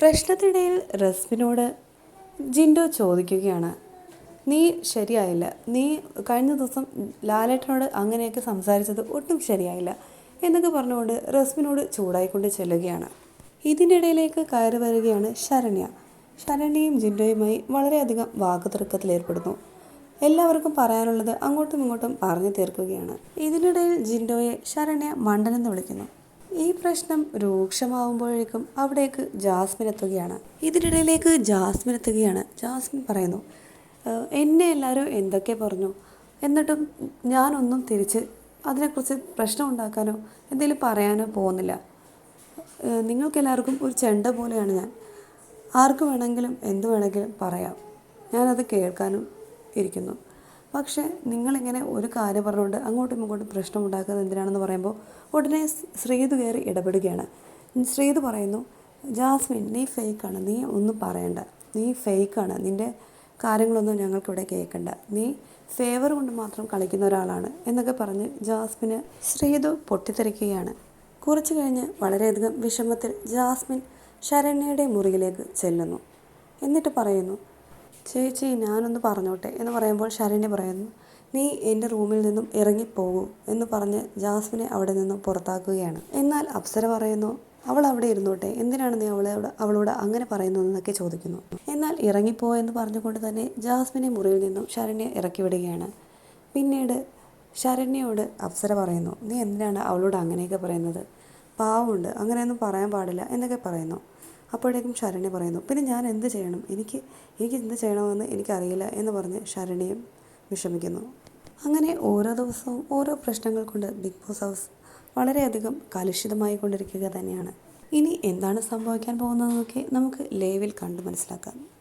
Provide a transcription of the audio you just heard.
പ്രശ്നത്തിനിടയിൽ റസ്മിനോട് ജിൻഡോ ചോദിക്കുകയാണ് നീ ശരിയായില്ല. നീ കഴിഞ്ഞ ദിവസം ലാലേട്ടനോട് അങ്ങനെയൊക്കെ സംസാരിച്ചത് ഒട്ടും ശരിയായില്ല എന്നൊക്കെ പറഞ്ഞുകൊണ്ട് റസ്മിനോട് ചൂടായിക്കൊണ്ട് ചെല്ലുകയാണ്. ഇതിനിടയിലേക്ക് കയറി വരികയാണ് ശരണ്യ. ശരണ്യയും ജിൻഡോയുമായി വളരെയധികം വാക്കുതർക്കത്തിലേർപ്പെടുന്നു എല്ലാവർക്കും പറയാനുള്ളത് അങ്ങോട്ടും ഇങ്ങോട്ടും പറഞ്ഞു തീർക്കുകയാണ്. ഇതിനിടയിൽ ജിൻഡോയെ ശരണ്യ മണ്ടനെന്ന് വിളിക്കുന്നു. ഈ പ്രശ്നം രൂക്ഷമാവുമ്പോഴേക്കും അവിടേക്ക് ജാസ്മിൻ എത്തുകയാണ്. ഇതിനിടയിലേക്ക് ജാസ്മിൻ എത്തുകയാണ്. ജാസ്മിൻ പറയുന്നു എന്നെ എല്ലാവരും എന്തൊക്കെ പറഞ്ഞു? എന്നിട്ടും ഞാനൊന്നും തിരിച്ച് അതിനെക്കുറിച്ച് പ്രശ്നം ഉണ്ടാക്കാനോ എന്തെങ്കിലും പറയാനോ പോകുന്നില്ല. നിങ്ങൾക്കെല്ലാവർക്കും ഒരു ചെണ്ട പോലെയാണ് ഞാൻ. ആർക്ക് വേണമെങ്കിലും എന്ത് വേണമെങ്കിലും പറയാം. ഞാനത് കേൾക്കാനും ഇരിക്കുന്നു. പക്ഷേ നിങ്ങളിങ്ങനെ ഒരു കാര്യം പറഞ്ഞുകൊണ്ട് അങ്ങോട്ടും ഇങ്ങോട്ടും പ്രശ്നം ഉണ്ടാക്കുന്നത് എന്തിനാണെന്ന് പറയുമ്പോൾ ഉടനെ ശ്രീതു കയറി ഇടപെടുകയാണ്. ശ്രീതു പറയുന്നു ജാസ്മിൻ നീ ഫേക്കാണ് നീ ഒന്നും പറയണ്ട. നീ ഫേക്കാണ്. നിന്റെ കാര്യങ്ങളൊന്നും ഞങ്ങൾക്കിവിടെ കേൾക്കണ്ട. നീ ഫേവർ കൊണ്ട് മാത്രം കളിക്കുന്ന ഒരാളാണ്. എന്നൊക്കെ പറഞ്ഞ് ജാസ്മിന് ശ്രീതു പൊട്ടിത്തെറിക്കുകയാണ്. കുറച്ചു കഴിഞ്ഞ് വളരെയധികം വിഷമത്തിൽ ജാസ്മിൻ ശരണ്യയുടെ മുറിയിലേക്ക് ചെല്ലുന്നു. എന്നിട്ട് പറയുന്നു ചേച്ചി ഞാനൊന്ന് പറഞ്ഞോട്ടെ എന്ന് പറയുമ്പോൾ ശരണ്യ പറയുന്നു. നീ എന്റെ റൂമിൽ നിന്നും ഇറങ്ങിപ്പോകൂ എന്ന് പറഞ്ഞ് ജാസ്മിനെ അവിടെ നിന്നും പുറത്താക്കുകയാണ്. എന്നാൽ അപ്സര പറയുന്നു അവൾ അവിടെ ഇരുന്നോട്ടെ? എന്തിനാണ് നീ അവളെ അവളോട് അങ്ങനെ പറയുന്നതെന്നൊക്കെ ചോദിക്കുന്നു. എന്നാൽ ഇറങ്ങിപ്പോ എന്ന് പറഞ്ഞുകൊണ്ട് തന്നെ ജാസ്മിനെ മുറിയിൽ നിന്നും ശരണ്യ ഇറക്കി വിടുകയാണ്. പിന്നീട് ശരണ്യയോട് അപ്സര പറയുന്നു നീ എന്തിനാണ് അവളോട് അങ്ങനെയൊക്കെ പറയുന്നത്? പാവമുണ്ട് അങ്ങനെയൊന്നും പറയാൻ പാടില്ല എന്നൊക്കെ പറയുന്നു. അപ്പോഴേക്കും ശരണി പറയുന്നു പിന്നെ ഞാൻ എന്ത് ചെയ്യണം? എനിക്ക് എനിക്ക് എന്ത് ചെയ്യണമെന്ന് എനിക്കറിയില്ല എന്ന് പറഞ്ഞ് ശരണിയും വിഷമിക്കുന്നു. അങ്ങനെ ഓരോ ദിവസവും ഓരോ പ്രശ്നങ്ങൾ കൊണ്ട് ബിഗ് ബോസ് ഹൗസ് വളരെയധികം കലുഷിതമായി കൊണ്ടിരിക്കുക തന്നെയാണ്. ഇനി എന്താണ് സംഭവിക്കാൻ പോകുന്നതെന്നൊക്കെ നമുക്ക് ലൈവിൽ കണ്ടു മനസ്സിലാക്കാം.